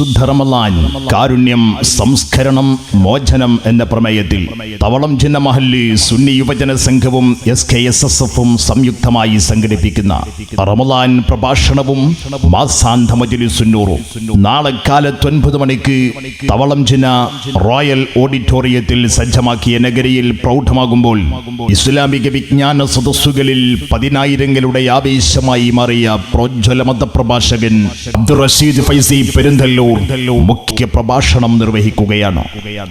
വിശുദ്ധ റമലാൻ കാരുണ്യം സംസ്കരണം മോചനം എന്ന പ്രമേയത്തിൽ തവളം ചിന്ന മഹല്ലി സുന്നി യുവജന സംഘവും എസ് കെ എസ് എസ് എഫും സംയുക്തമായി സംഘടിപ്പിക്കുന്ന റമലാൻ പ്രഭാഷണവും മാസാന്ത മജലിസുന്നൂറും നാളെ കാലത്ത് ഒൻപത് മണിക്ക് തവളം ചിന്ന റോയൽ ഓഡിറ്റോറിയത്തിൽ സജ്ജമാക്കിയ നഗരിയിൽ പ്രൗഢമാകുമ്പോൾ ഇസ്ലാമിക വിജ്ഞാന സദസ്സുകളിൽ പതിനായിരങ്ങളുടെ ആവേശമായി മാറിയ പ്രോജ്വല മതപ്രഭാഷകൻ അബ്ദുൾ റഷീദ് ഫൈസി പെരുന്തല്ലൂർ മുഖ്യ പ്രഭാഷണം നിർവഹിക്കുകയാണ്.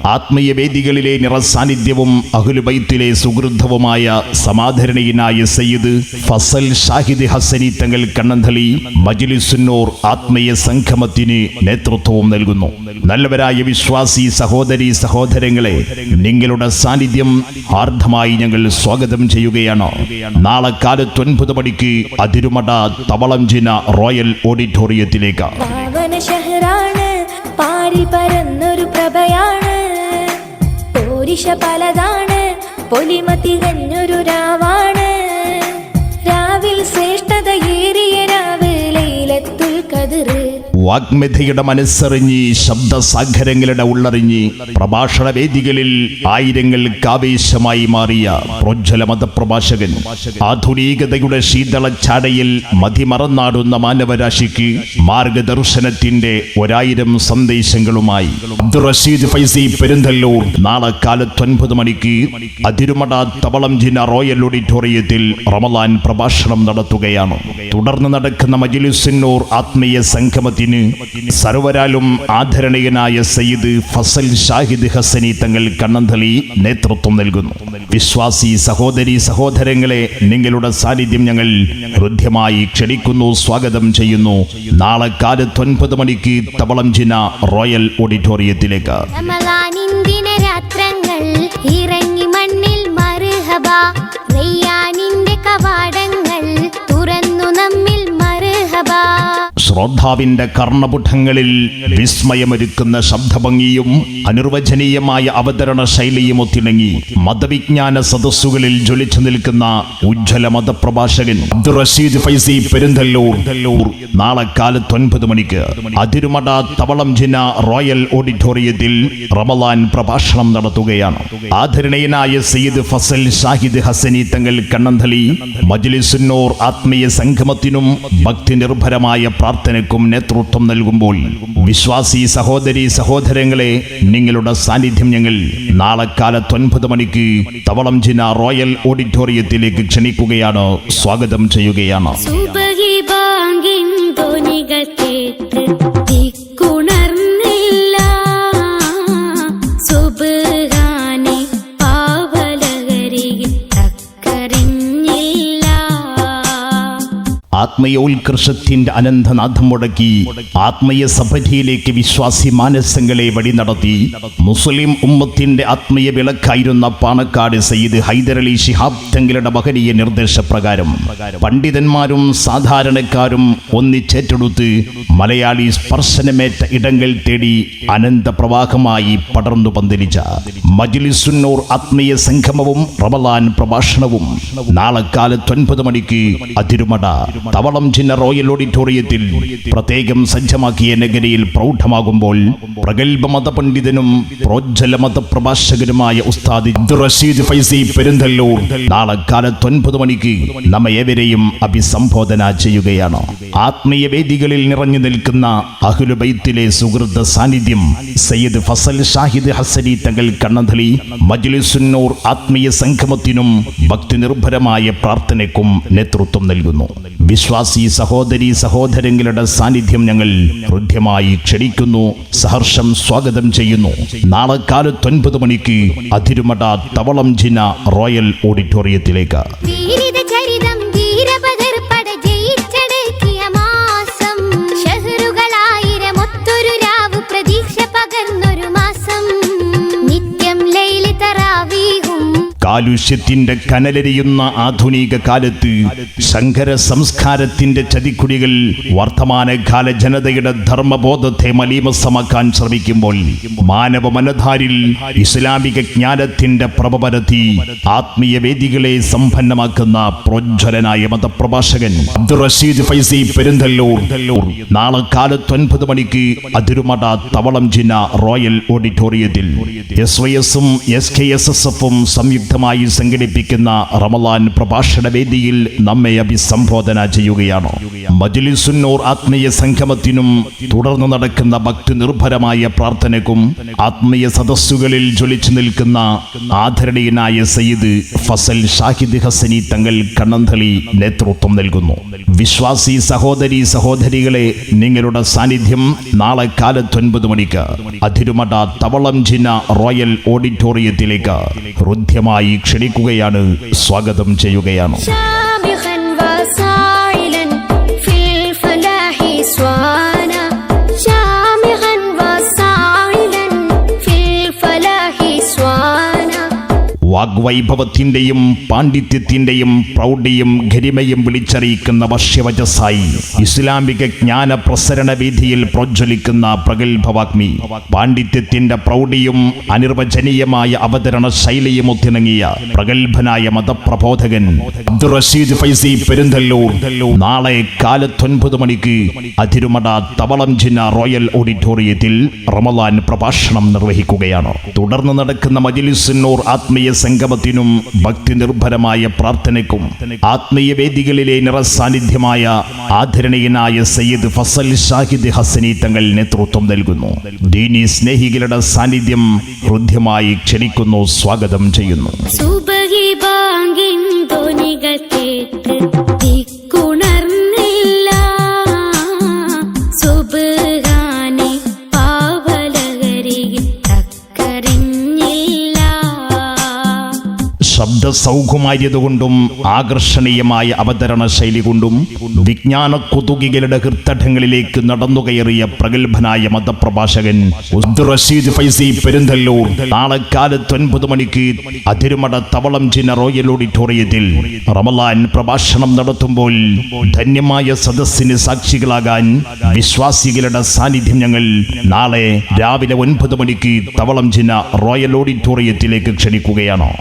ആത്മീയ വേദികളിലെ നിറസാന്നിധ്യവും അഹുലുബൈത്തിലെ സുഹൃദ്ധവുമായ സമാധരണീയനായ സയ്യിദ് ഫസൽ ഷാഹിദ് ഹസനി തങ്ങൾ കണ്ണന്തളി മജിലിസുന്നൂർ ആത്മീയ സംഗമത്തിന് നേതൃത്വവും നൽകുന്നു. നല്ലവരായ വിശ്വാസി സഹോദരി സഹോദരങ്ങളെ നിങ്ങളുടെ സാന്നിധ്യം ആർദ്ധമായി ഞങ്ങൾ സ്വാഗതം ചെയ്യുകയാണ്. നാളെ കാലത്ത് ഒൻപത് മണിക്ക് അതിരുമട തവളഞ്ചിന റോയൽ ഓഡിറ്റോറിയത്തിലേക്ക്. പ്രഭയാണ് പോരിഷ പലതാണ്. പൊലിമതി തികഞ്ഞൊരു രാവാണ് വാഗ്മഥയുടെ മനസ്സറിഞ്ഞ് ശബ്ദസാഗരങ്ങളുടെ ഉള്ളറിഞ്ഞ് പ്രഭാഷണ വേദികളിൽ ആയിരങ്ങൾക്ക് ആവേശമായി മാറിയ പ്രോജ്വല മതപ്രഭാഷകൻ ആധുനികതയുടെ ശീതള ശീതളച്ചാടയിൽ മതിമറന്നാടുന്ന മാനവരാശിക്ക് മാർഗദർശനത്തിന്റെ ഒരായിരം സന്ദേശങ്ങളുമായി. അബ്ദുൾ റഷീദ് ഫൈസി പെരുന്തല്ലൂർ നാളെ കാലത്ത് ഒൻപത് മണിക്ക് അതിരുമട തവളം ജിന റോയൽ ഓഡിറ്റോറിയത്തിൽ റമലാൻ പ്രഭാഷണം നടത്തുകയാണ്. തുടർന്ന് നടക്കുന്ന മജിലിസിന്നൂർ ആത്മീയ സംഗമത്തിന് സർവരാലും ആദരണീയനായ സയ്യിദ് ഫസൽ ഷാഹിദ് ഹസനി തങ്ങൾ കണ്ണന്തളി നേതൃത്വം നൽകുന്നു. വിശ്വാസി സഹോദരി സഹോദരങ്ങളെ നിങ്ങളുടെ സാന്നിധ്യം ഞങ്ങൾ ഹൃദ്യമായി ക്ഷണിക്കുന്നു സ്വാഗതം ചെയ്യുന്നു. നാളെ കാലത്ത് ഒൻപത് മണിക്ക് തവളംജിന റോയൽ ഓഡിറ്റോറിയത്തിലേക്ക്. ഇറങ്ങി മണ്ണിൽ മറുഹബ ശ്രോതാവിന്റെ കർണപുഠങ്ങളിൽ വിസ്മയമൊരുക്കുന്ന ശബ്ദഭംഗിയും അനിർവചനീയമായ അവതരണ ശൈലിയും ഒത്തിണങ്ങി. മതവിജ്ഞാന സദസ്സുകളിൽ ജ്വലിച്ചു നിൽക്കുന്ന ഉജ്ജ്വല മതപ്രഭാഷകൻ അബ്ദുൾ റഷീദ് ഫൈസി പെരുന്തല്ലൂർ. നാളെ കാലത്ത് ഒൻപത് മണിക്ക് അതിരുമട തവളം ജിന റോയൽ ഓഡിറ്റോറിയത്തിൽ റമലാൻ പ്രഭാഷണം നടത്തുകയാണ്. ആദരണീയനായ സയ്യിദ് ഫസൽ ഷാഹിദ് ഹസനി തങ്ങൾ കണ്ണന്തലി മജ്ലിസുന്നൂർ ആത്മീയ സംഗമത്തിനും ഭക്തി നിർഭരമായ പ്രാർത്ഥനയ്ക്കും നേതൃത്വം നൽകുമ്പോൾ വിശ്വാസി സഹോദരി സഹോദരങ്ങളെ നിങ്ങളുടെ സാന്നിധ്യം ഞങ്ങൾ നാളെ കാലത്ത് ഒൻപത് മണിക്ക് തവളം ജിന റോയൽ ഓഡിറ്റോറിയത്തിലേക്ക് ക്ഷണിക്കുകയാണ്. സ്വാഗതം ചെയ്യുകയാണ്. ആത്മയോത്കർഷത്തിന്റെ അനന്തനാഥം മുടക്കി ആത്മീയ സഭയിലേക്ക് വിശ്വാസി മാനസങ്ങളെ വഴി നടത്തി. മുസ്ലിം ഉമ്മത്തിന്റെ ആത്മീയ വിളക്കായിരുന്ന പാണക്കാട് സയ്യിദ് ഹൈദരലി ശിഹാബ് തങ്ങളുടെ മകനീയ നിർദ്ദേശപ്രകാരം പണ്ഡിതന്മാരും സാധാരണക്കാരും ഒന്നിച്ചേറ്റെടുത്ത് മലയാളി സ്പർശനമേറ്റ ഇടങ്ങൾ തേടി അനന്ത പ്രവാഹമായി പടർന്നു പന്തലിച്ച. മജ്ലിസുന്നൂർ ആത്മീയ സംഗമവും റമലാൻ പ്രഭാഷണവും നാളെ കാലത്ത് ഒൻപത് മണിക്ക് അതിരുമട. തവളം ചിഹ്ന റോയൽ ഓഡിറ്റോറിയത്തിൽ പ്രത്യേകം സജ്ജമാക്കിയ നഗരിയിൽ പ്രൗഢമാകുമ്പോൾ പ്രഗത്ഭ മതപണ്ഡിതനും പ്രോജ്വല മതപ്രഭാഷകനുമായ ഉസ്താദ് റഷീദ് ഫൈസി പെരുന്തല്ലൂർ നാളെ കാലത്ത് ഒൻപത് മണിക്ക് നമ്മ ഏവരെയും അഭിസംബോധന ചെയ്യുകയാണ്. ആത്മീയ വേദികളിൽ നിറഞ്ഞു നിൽക്കുന്ന അഹുലുബൈത്തിലെ സുഹൃത സാന്നിധ്യം സയ്യിദ് ഫസൽ ഷാഹിദ് ഹസനി തങ്ങൾ കണ്ണന്തളി മജ്ലിസുന്നൂർ ആത്മീയ സംഗമത്തിനും ഭക്തി നിർഭരമായ പ്രാർത്ഥനയ്ക്കും നേതൃത്വം നൽകുന്നു. വിശ്വാസി സഹോദരി സഹോദരങ്ങളുടെ സാന്നിധ്യം ഞങ്ങൾ ഹൃദ്യമായി ക്ഷണിക്കുന്നു സഹർഷം സ്വാഗതം ചെയ്യുന്നു. നാളെ കാലത്ത് ഒൻപത് മണിക്ക് അതിരുമട തവളം ജിന റോയൽ ഓഡിറ്റോറിയത്തിലേക്ക്. കാലുഷ്യത്തിന്റെ കനലരിയുന്ന ആധുനിക കാലത്ത് ശങ്കര സംസ്കാരത്തിന്റെ ചതിക്കുടികൾ വർത്തമാനകാല ജനതയുടെ ധർമ്മബോധത്തെ മലീമസമാക്കാൻ ശ്രമിക്കുമ്പോൾ മാനവ മനധാരിൽ ഇസ്ലാമിക ജ്ഞാനത്തിന്റെ പ്രഭ ആത്മീയ വേദികളെ സമ്പന്നമാക്കുന്ന പ്രോജ്വലനായ മതപ്രഭാഷകൻ അബ്ദുൾ റഷീദ് ഫൈസി പെരുന്തല്ലൂർ നാളെ കാലത്ത് ഒൻപത് മണിക്ക് അതിരുമട തവളം ജിന റോയൽ ഓഡിറ്റോറിയത്തിൽ. എസ് വൈ എസും എസ് കെ എസ് എസ് എഫും സംയുക്തമായി സംഘടിപ്പിക്കുന്ന റമലാൻ പ്രഭാഷണ വേദിയിൽ നമ്മെ അഭിസംബോധന ചെയ്യുകയാണ്. മജ്ലിസുന്നൂർ ആത്മീയ സംഗമത്തിനും തുടർന്ന് നടക്കുന്ന ഭക്തി നിർഭരമായ പ്രാർത്ഥനയ്ക്കും ആത്മീയ സദസ്സുകളിൽ ജ്വലിച്ചു നിൽക്കുന്ന ആദരണീയനായ സയ്യിദ് ഫസൽ ഷാഹിദ് ഹസനി തങ്ങൾ കണ്ണന്തളി നേതൃത്വം നൽകുന്നു. വിശ്വാസി സഹോദരി സഹോദരികളെ നിങ്ങളുടെ സാന്നിധ്യം നാളെ കാലത്ത് ഒൻപത് മണിക്ക്. അതിരുമട തവളം ചിന്ന റോയൽ ഓഡിറ്റോറിയത്തിലേക്ക്. ഹൃദ്യമായി ക്ഷണിക്കുകയാണ്. സ്വാഗതം ചെയ്യുകയാണ്. വാഗ്വൈഭവത്തിന്റെയും പാണ്ഡിത്യത്തിന്റെയും പ്രൗഢിയും ഗരിമയും വിളിച്ചറിയിക്കുന്ന വശ്യവചസായി ഇസ്ലാമിക ജ്ഞാന പ്രസരണ വീതിയിൽ പ്രോജ്വലിക്കുന്ന പ്രഗത്ഭവാഗ്മി. പാണ്ഡിത്യത്തിന്റെ പ്രൗഢിയും അനിർവചനീയമായ അവതരണ ശൈലിയും ഒത്തിണങ്ങിയ പ്രഗത്ഭനായ മതപ്രബോധകൻ അബ്ദുൾ റഷീദ് ഫൈസി പെരുന്തല്ലൂർ. നാളെ കാലത്തൊൻപത് മണിക്ക് അതിരുമട തവളം ജിന്ന റോയൽ ഓഡിറ്റോറിയത്തിൽ റമലാൻ പ്രഭാഷണം നിർവഹിക്കുകയാണ്. തുടർന്ന് നടക്കുന്ന മജിലിസുന്നൂർ ആത്മീയ സംഗമത്തിനും ഭക്തി നിർഭരമായ പ്രാർത്ഥനയ്ക്കും ആത്മീയ വേദികളിലെ നിറസാന്നിധ്യമായ ആദരണീയനായ സയ്യിദ് ഫസൽ ഷാഹിദ് ഹസനി തങ്ങൾ നേതൃത്വം നൽകുന്നു. ദീനി സ്നേഹികളുടെ സാന്നിധ്യം ഹൃദ്യമായി ക്ഷണിക്കുന്നു സ്വാഗതം ചെയ്യുന്നു. കേട്ട് സൗകുമാര്യത കൊണ്ടും ആകർഷണീയമായ അവതരണ ശൈലി കൊണ്ടും വിജ്ഞാന കുതുകികളുടെ ഹൃത്തടങ്ങളിലേക്ക് നടന്നുകയറിയ പ്രഗത്ഭനായ മതപ്രഭാഷകൻ റഷീദ് ഫൈസി പെരുന്തല്ലൂർ. നാളെ കാലത്ത് ഒൻപത് മണിക്ക് അതിരുമട തവളം ചിന്ന റോയൽ ഓഡിറ്റോറിയത്തിൽ റമലാൻ പ്രഭാഷണം നടത്തുമ്പോൾ ധന്യമായ സദസ്സിന് സാക്ഷികളാകാൻ വിശ്വാസികളുടെ സാന്നിധ്യം ഞങ്ങൾ നാളെ രാവിലെ ഒൻപത് മണിക്ക് തവളം ചിന്ന റോയൽ ഓഡിറ്റോറിയത്തിലേക്ക് ക്ഷണിക്കുകയാണോ.